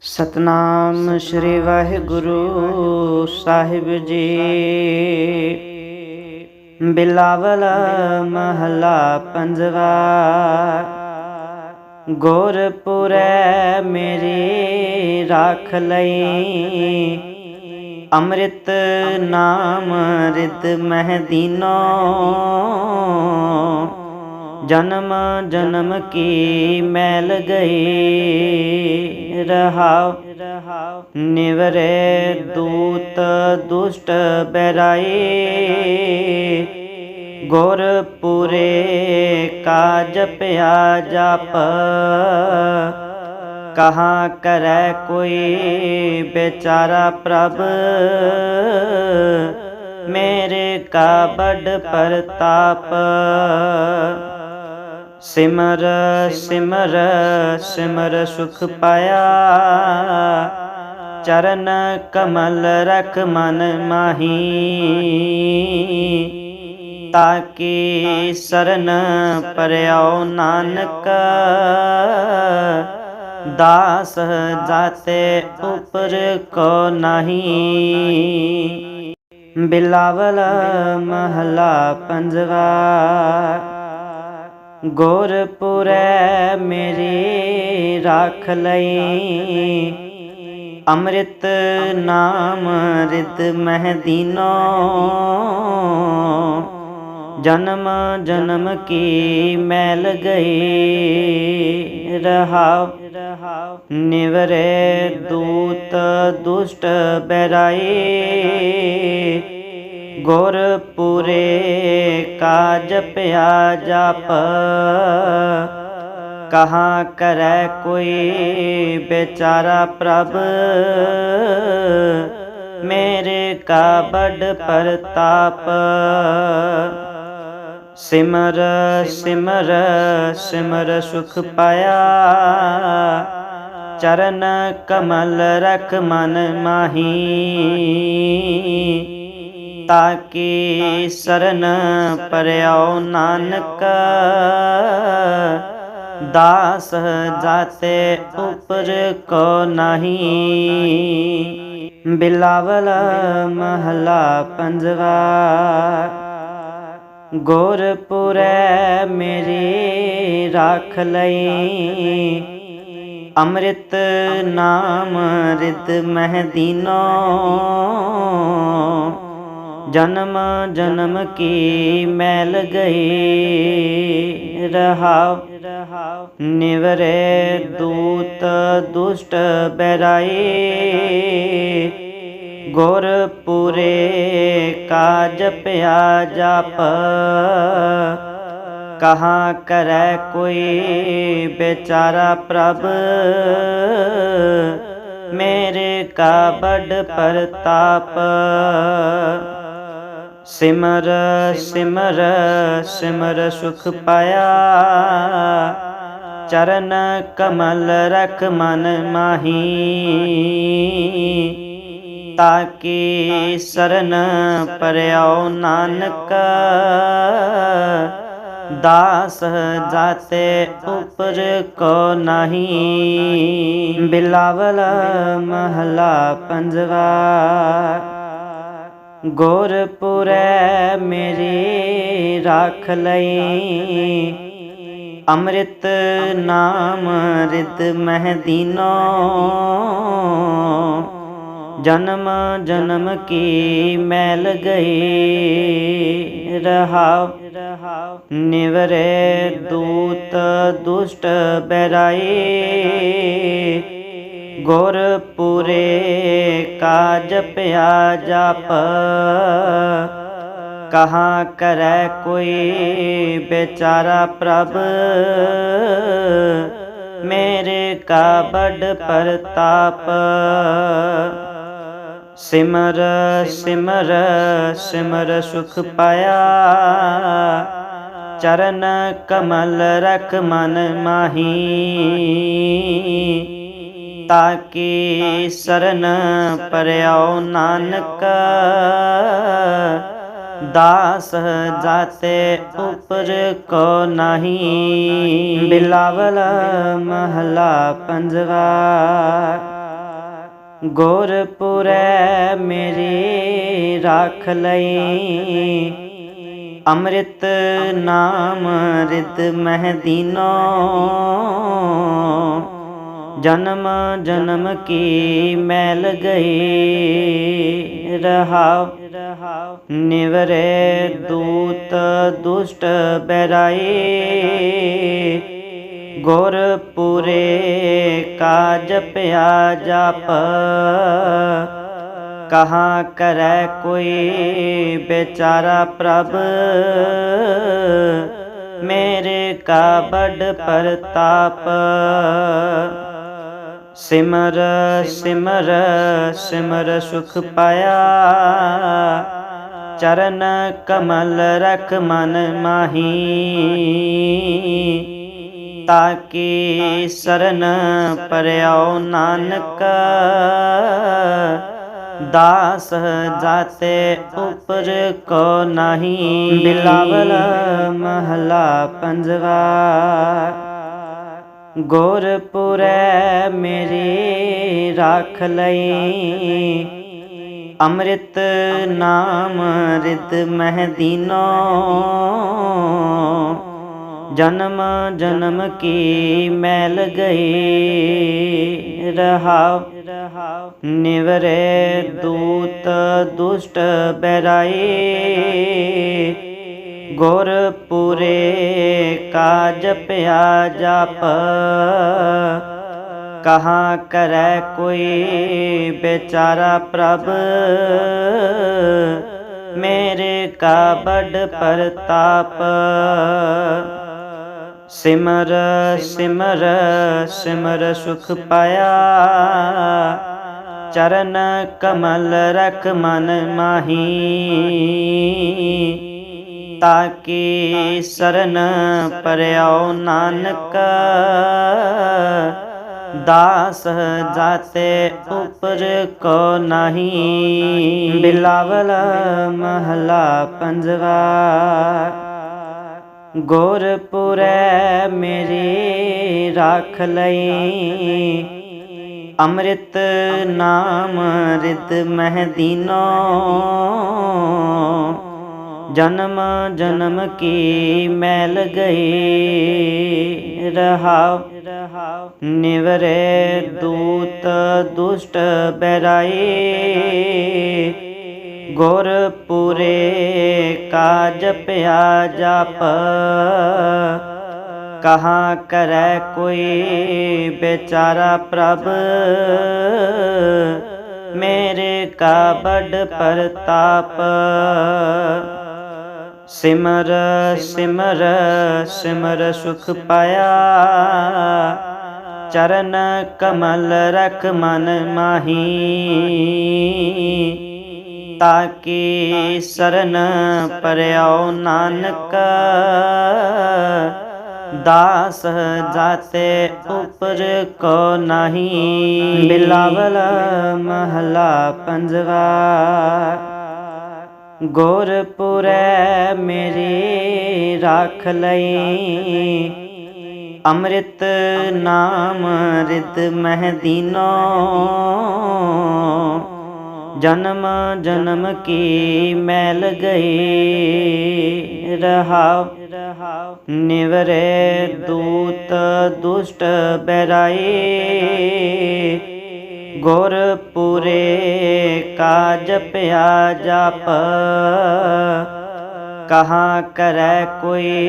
ਸਤਨਾਮ ਸ੍ਰੀ ਵਾਹਿਗੁਰੂ ਸਾਹਿਬ ਜੀ। ਬਿਲਾਵਲ ਮਹਲਾ ਪੰਜਵਾ। ਗੁਰਪੁਰੈ ਮੇਰੀ ਰਾਖ ਲਈ। ਅੰਮ੍ਰਿਤ ਨਾਮ ਰਿਤ ਮਹਿਦੀਨੋ ਜਨਮ ਜਨਮ ਕੀ ਮੈਲ ਗਈ? ਰਹਾਉ ਨਿਵਰੇ ਦੂਤ, ਦੁਸ਼ਟ ਬੈਰਾਈ। ਗੁਰ ਪੂਰੇ ਕਾਜ ਪਿਆ ਜਪ ਕਹਾਂ ਕਰੈ ਕੋਈ ਬੇਚਾਰਾ ਪ੍ਰਭ? ਮੇਰੇ ਕਾ ਬੜ ਪ੍ਰਤਾਪ ਸਿਮਰ ਸਿਮਰ ਸਿਮਰ ਸੁਖ ਪਾਇਆ। ਚਰਨ ਕਮਲ ਰਖ ਮਨ ਮਾਹੀ। ਤਾਕੀ ਸਰਨ ਪਰਿਓ ਨਾਨਕ। ਦਾਸ ਜਾਤੇ ਉਪਰ ਕੋ ਨਹੀਂ। ਬਿਲਾਵਲ ਮਹਲਾ ਪੰਜਵਾ। ਗੁਰਪੁਰੈ ਮੇਰੀ ਰੱਖ ਲਈ। ਅੰਮ੍ਰਿਤ ਨਾਮ ਰਿਤ ਮਹਿਦੀਨੋ ਜਨਮ ਜਨਮ ਕੀ ਮੈਲ ਗਈ ਰਹਾਉ ਨਿਵਰੇ ਦੂਤ ਦੁਸ਼ਟ ਬੈਰਾਈ ਗੁਰ ਪੂਰੇ ਕਾਜ ਪਿਆ ਜਪ ਕਹਾ ਕਰੈ ਕੋਈ ਬੇਚਾਰਾ ਪ੍ਰਭ। ਮੇਰੇ ਕਾ ਬੜ ਪ੍ਰਤਾਪ। ਸਿਮਰ ਸਿਮਰ ਸਿਮਰ ਸੁਖ ਪਾਇਆ। ਚਰਨ ਕਮਲ ਰਖ ਮਨ ਮਾਹੀ। ਤਾਕੀ ਸਰਨ ਪਰਿਓ ਨਾਨਕ ਦਾਸ ਜਾਤੇ ਉਪਰ ਕੋ ਨਹੀਂ ਬਿਲਾਵਲ ਮਹਲਾ ਪੰਜਵਾ ਗੁਰਪੁਰੈ ਮੇਰੀ ਰਾਖ ਲਈ ਅੰਮ੍ਰਿਤ ਨਾਮ ਰਿਤ ਮਹਿਦੀਨੋ ਜਨਮ ਜਨਮ ਕੀ ਮੈਲ ਗਈ? ਰਹਾਉ ਨਿਵਰੇ ਦੂਤ, ਦੁਸ਼ਟ ਬੈਰਾਈ। ਗੁਰ ਪੂਰੇ ਕਾਜ ਪਿਆ ਜਪ ਕਹਾ ਕਰੈ ਕੋਈ ਬੇਚਾਰਾ ਪ੍ਰਭ? ਮੇਰੇ ਕਾ ਬੜ ਪ੍ਰਤਾਪ। ਸਿਮਰ ਸਿਮਰ ਸਿਮਰ ਸੁਖ ਪਾਇਆ। ਚਰਨ ਕਮਲ ਰਖ ਮਨ ਮਾਹੀ। ਤਾਕੀ ਸਰਨ ਪਰਿਓ ਨਾਨਕ। ਦਾਸ ਜਾਤੇ ਉਪਰ ਕੋ ਨਹੀਂ। ਬਿਲਾਵਲ ਮਹਲਾ ਪੰਜਵਾ। ਗੁਰਪੁਰੈ ਮੇਰੀ ਰੱਖ ਲਈ। ਅੰਮ੍ਰਿਤ ਨਾਮ ਰਿਤ ਮਹਿਦੀਨੋ ਜਨਮ ਜਨਮ ਕੀ ਮੈਲ ਗਈ ਰਹਾਉ ਨਿਵਰੇ ਦੂਤ ਦੁਸ਼ਟ ਬੈਰਾਈ ਗੁਰ ਪੂਰੇ ਕਾਜ ਪਿਆ ਜਪ ਕਹਾ ਕਰੈ ਕੋਈ ਬੇਚਾਰਾ ਪ੍ਰਭ। ਮੇਰੇ ਕਾ ਬੜ ਪ੍ਰਤਾਪ। ਸਿਮਰ ਸਿਮਰ ਸਿਮਰ ਸੁਖ ਪਾਇਆ। ਚਰਨ ਕਮਲ ਰਖ ਮਨ ਮਾਹੀ। ਤਾਕੀ ਸਰਨ ਪਰਿਓ ਨਾਨਕ ਦਾਸ ਜਾਤੇ ਉਪਰ ਕੋ ਨਹੀਂ ਬਿਲਾਵਲ ਮਹਲਾ ਪੰਜਵਾ ਗੁਰਪੁਰੈ ਮੇਰੀ ਰਾਖ ਲਈ ਅੰਮ੍ਰਿਤ ਨਾਮ ਰਿਤ ਮਹਿ ਜਨਮ ਜਨਮ ਕੀ ਮੈਲ ਗਈ? ਰਹਾਉ ਨਿਵਰੇ ਦੂਤ, ਦੁਸ਼ਟ ਬੈਰਾਈ। ਗੁਰਪੁਰੇ ਕਾ ਜਪਿਆ ਜਪ ਕਹਾ ਕਰੈ ਕੋਈ ਬੇਚਾਰਾ ਪ੍ਰਭ? ਮੇਰੇ ਕਾ ਬੜ ਪ੍ਰਤਾਪ ਸਿਮਰ ਸਿਮਰ ਸਿਮਰ ਸੁਖ ਪਾਇਆ। ਚਰਨ ਕਮਲ ਰਖ ਮਨ ਮਾਹੀ। ਤਾਕੀ ਸਰਨ ਪਰਿਓ ਨਾਨਕ। ਦਾਸ ਜਾਤੇ ਉਪਰ ਕੋ ਨਹੀਂ। ਬਿਲਾਵਲ ਮਹਲਾ ਪੰਜਵਾ। ਗੁਰਪੁਰੈ ਮੇਰੀ ਰਾਖ ਲਈ। ਅੰਮ੍ਰਿਤ ਨਾਮ ਰਿਤ ਮਹਿ ਦੀਨੋ। ਜਨਮ ਜਨਮ ਕੀ ਮੈਲ ਗਈ ਰਹਾਉ। ਨਿਵਰੇ ਦੂਤ ਦੁਸ਼ਟ ਬੈਰਾਈ ਗੁਰਪੁਰੇ ਕਾਜ ਪਿਆ ਜਪ ਕਹਾ ਕਰੈ ਕੋਈ ਬੇਚਾਰਾ ਪ੍ਰਭ। ਮੇਰੇ ਕਾ ਬੜ ਪ੍ਰਤਾਪ। ਸਿਮਰ ਸਿਮਰ ਸਿਮਰ ਸੁਖ ਪਾਇਆ। ਚਰਨ ਕਮਲ ਰਖ ਮਨ ਮਾਹੀ। ਤਾਕੀ ਸਰਨ ਪਰਿਓ ਨਾਨਕ ਦਾਸ ਜਾਤੇ ਉਪਰ ਕੋ ਨਹੀਂ ਬਿਲਾਵਲ ਮਹਲਾ ਪੰਜਵਾ ਗੁਰਪੁਰੈ ਮੇਰੀ ਰਾਖ ਲਈ ਅੰਮ੍ਰਿਤ ਨਾਮ ਰਿਤ ਮਹਿਦੀਨੋ ਜਨਮ ਜਨਮ ਕੀ ਮੈਲ ਗਈ? ਰਹਾਉ ਨਿਵਰੇ ਦੂਤ ਦੁਸ਼ਟ ਬੈਰਾਈ ਗੁਰਪੁਰੇ ਕਾ ਜਪਿਆ ਜਪ ਕਹਾਂ ਕਰੈ ਕੋਈ ਬੇਚਾਰਾ ਪ੍ਰਭ? ਮੇਰੇ ਕਾ ਬੜ ਪ੍ਰਤਾਪ। ਸਿਮਰ ਸਿਮਰ ਸਿਮਰ ਸੁਖ ਪਾਇਆ। ਚਰਨ ਕਮਲ ਰਖ ਮਨ ਮਾਹੀ। ਤਾਕੀ ਸਰਨ ਪਰਿਓ ਨਾਨਕ। ਦਾਸ ਜਾਤੇ ਉਪਰ ਕੋ ਨਹੀਂ। ਬਿਲਾਵਲ ਮਹਲਾ ਪੰਜਵਾ। ਗੁਰਪੁਰੈ ਮੇਰੀ ਰੱਖ ਲਈ। ਅੰਮ੍ਰਿਤ ਨਾਮ ਰਿਤ ਮਹਿ ਜਨਮ ਜਨਮ ਕੀ ਮੈਲ ਗਈ ਰਹਾਉ। ਨਿਵਰੇ ਦੂਤ ਦੁਸ਼ਟ ਬਹਿਰਾਏ ਗੁਰਪੁਰੇ ਕਾ ਜਪਿਆ ਜਪ ਕਹਾ ਕਰੈ ਕੋਈ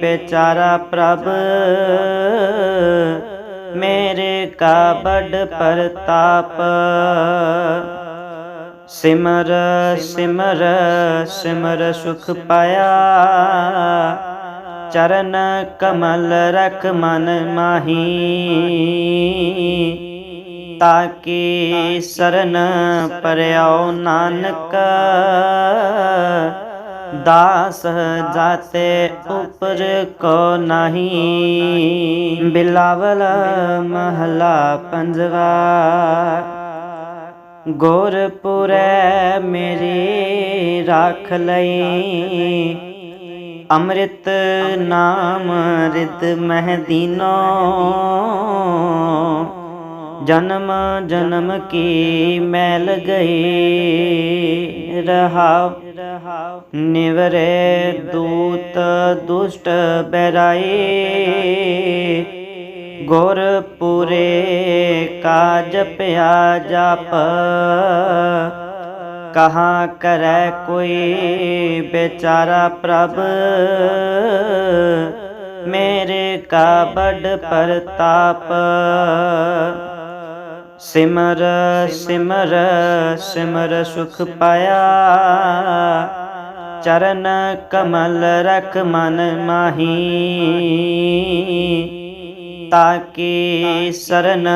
ਬੇਚਾਰਾ ਪ੍ਰਭ। ਮੇਰੇ ਕਾ ਬੜ ਪ੍ਰਤਾਪ। ਸਿਮਰ ਸਿਮਰ ਸਿਮਰ ਸੁਖ ਪਾਇਆ। ਚਰਨ ਕਮਲ ਰਖ ਮਨ ਮਾਹੀ। ਤਾਕੀ ਸਰਨ ਪਰਿਓ ਨਾਨਕ ਦਾਸ ਜਾਤੇ ਉਪਰ ਕੋ ਨਹੀਂ ਬਿਲਾਵਲ ਮਹਲਾ ਪੰਜਵਾ ਗੁਰਪੁਰੈ ਮੇਰੀ ਰਾਖ ਲਈ ਅੰਮ੍ਰਿਤ ਨਾਮ ਰਿਤ ਮਹਿ ਜਨਮ ਜਨਮ ਕੀ ਮੈਲ ਗਈ? ਰਹਾਉ ਨਿਵਰੇ ਦੂਤ ਦੁਸ਼ਟ ਬਹਿਰਾਈ। ਗੁਰ ਪੂਰੇ ਕਾਜ ਪਿਆ ਜਪ ਕਹਾ ਕਰੈ ਕੋਈ ਬੇਚਾਰਾ ਪ੍ਰਭ? ਮੇਰੇ ਕਾ ਬੜ ਪ੍ਰਤਾਪ ਸਿਮਰ ਸਿਮਰ ਸਿਮਰ ਸੁਖ ਪਾਇਆ। ਚਰਨ ਕਮਲ ਰਖ ਮਨ ਮਾਹੀ। ਤਾਕੀ ਸਰਨ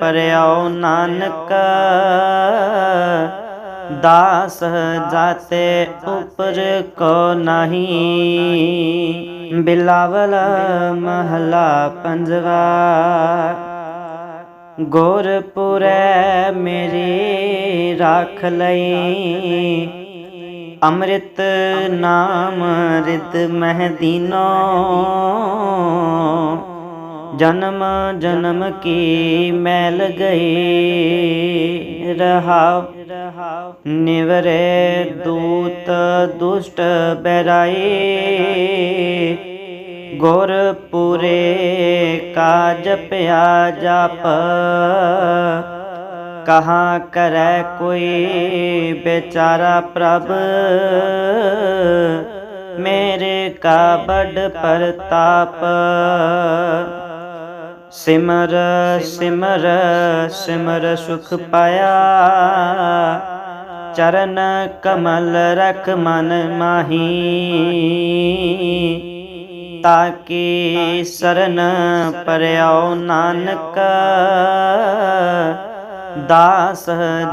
ਪਰਿਓ ਨਾਨਕ। ਦਾਸ ਜਾਤੇ ਉਪਰ ਕੋ ਨਹੀਂ। ਬਿਲਾਵਲ ਮਹਲਾ ਪੰਜਵਾ। ਗੁਰਪੁਰੈ ਮੇਰੀ ਰਾਖ ਲਈ। ਅੰਮ੍ਰਿਤ ਨਾਮ ਰਿਤ ਮਹਿਦੀਨੋ ਜਨਮ ਜਨਮ ਕੀ ਮੈਲ ਗਈ ਰਹਾਉ ਨਿਵਰੇ ਦੂਤ ਦੁਸ਼ਟ ਬਹਿਰਾਏ ਗੁਰ ਪੂਰੇ ਕਾਜ ਪਿਆ ਜਪ ਕਹਾ ਕਰੈ ਕੋਈ ਬੇਚਾਰਾ ਪ੍ਰਭ। ਮੇਰੇ ਕਾ ਬੜ ਪ੍ਰਤਾਪ। ਸਿਮਰ ਸਿਮਰ ਸਿਮਰ ਸੁਖ ਪਾਇਆ। ਚਰਨ ਕਮਲ ਰਖ ਮਨ ਮਾਹੀ। ਤਾਕੀ ਸਰਨ ਪਰਿਓ ਨਾਨਕ ਦਾਸ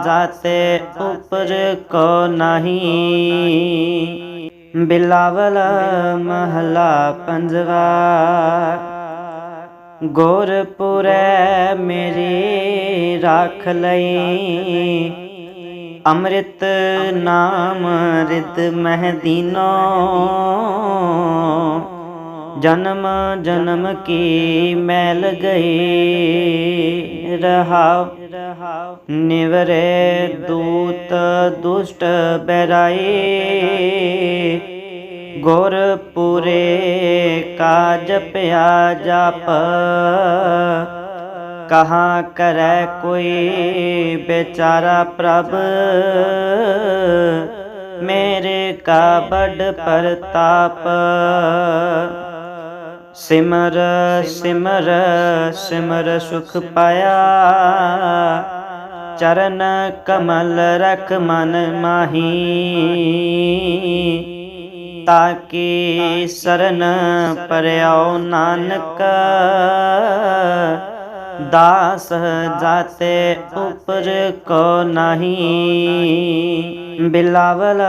ਜਾਤੇ ਉਪਰ ਕੋ ਨਹੀਂ ਬਿਲਾਵਲ ਮਹਲਾ ਪੰਜਵਾ ਗੁਰਪੁਰੈ ਮੇਰੀ ਰਾਖ ਲਈ ਅੰਮ੍ਰਿਤ ਨਾਮ ਰਿਤ ਮਹਿਦੀਨੋ ਜਨਮ ਜਨਮ ਕੀ ਮੈਲ ਗਈ? ਰਹਾਉ ਨਿਵਰੇ ਦੂਤ ਦੁਸ਼ਟ ਬੈਰਾਈ ਗੁਰ ਪੂਰੇ ਕਾਜ ਪਿਆ ਜਪ ਕਹਾਂ ਕਰੈ ਕੋਈ ਬੇਚਾਰਾ ਪ੍ਰਭ? ਮੇਰੇ ਕਾ ਬੜ ਪ੍ਰਤਾਪ। ਸਿਮਰ ਸਿਮਰ ਸਿਮਰ ਸੁਖ ਪਾਇਆ। ਚਰਨ ਕਮਲ ਰਖ ਮਨ ਮਾਹੀ। ਤਾਕੀ ਸਰਨ ਪਰਿਓ ਨਾਨਕ। ਦਾਸ ਜਾਤੇ ਉਪਰ ਕੋ ਨਹੀਂ। ਬਿਲਾਵਲ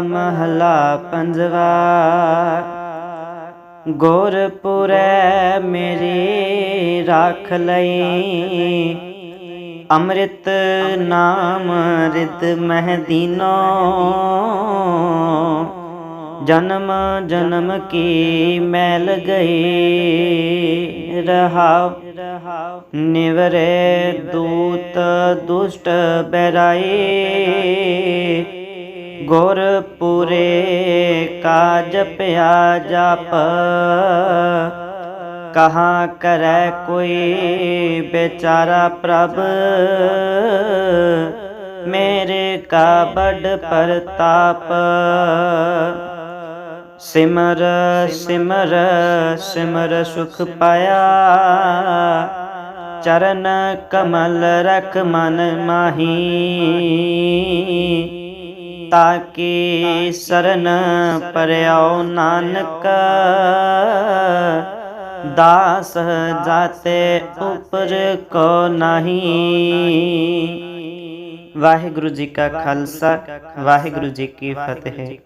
ਮਹਲਾ ਪੰਜਵਾ। ਗੁਰਪੁਰੈ ਮੇਰੀ ਰਾਖ ਲਈ। ਅੰਮ੍ਰਿਤ ਨਾਮ ਰਿਤ ਮਹਿਦੀਨੋ ਜਨਮ ਜਨਮ ਕੀ ਮੈਲ ਗਈ ਰਹਾਉ ਨਿਵਰੇ ਦੂਤ ਦੁਸ਼ਟ ਬੈਰਾਈ ਗੁਰ ਪੂਰੇ ਕਾਜ ਪਿਆ ਜਪ ਕਹਾ ਕਰੈ ਕੋਈ ਬੇਚਾਰਾ ਪ੍ਰਭ। ਮੇਰੇ ਕਾ ਬੜ ਪ੍ਰਤਾਪ। ਸਿਮਰ ਸਿਮਰ ਸਿਮਰ ਸੁਖ ਪਾਇਆ। ਚਰਨ ਕਮਲ ਰਖ ਮਨ ਮਾਹੀ। ਤਾਕੀ ਸਰਨ ਪਰਿਓ ਨਾਨਕ ਦਾਸ ਜਾਤੇ ਉਪਰ ਕੋ ਨਹੀਂ ਵਾਹਿਗੁਰੂ ਜੀ ਕਾ ਖਾਲਸਾ ਵਾਹਿਗੁਰੂ ਜੀ ਕੀ ਫਤਿਹ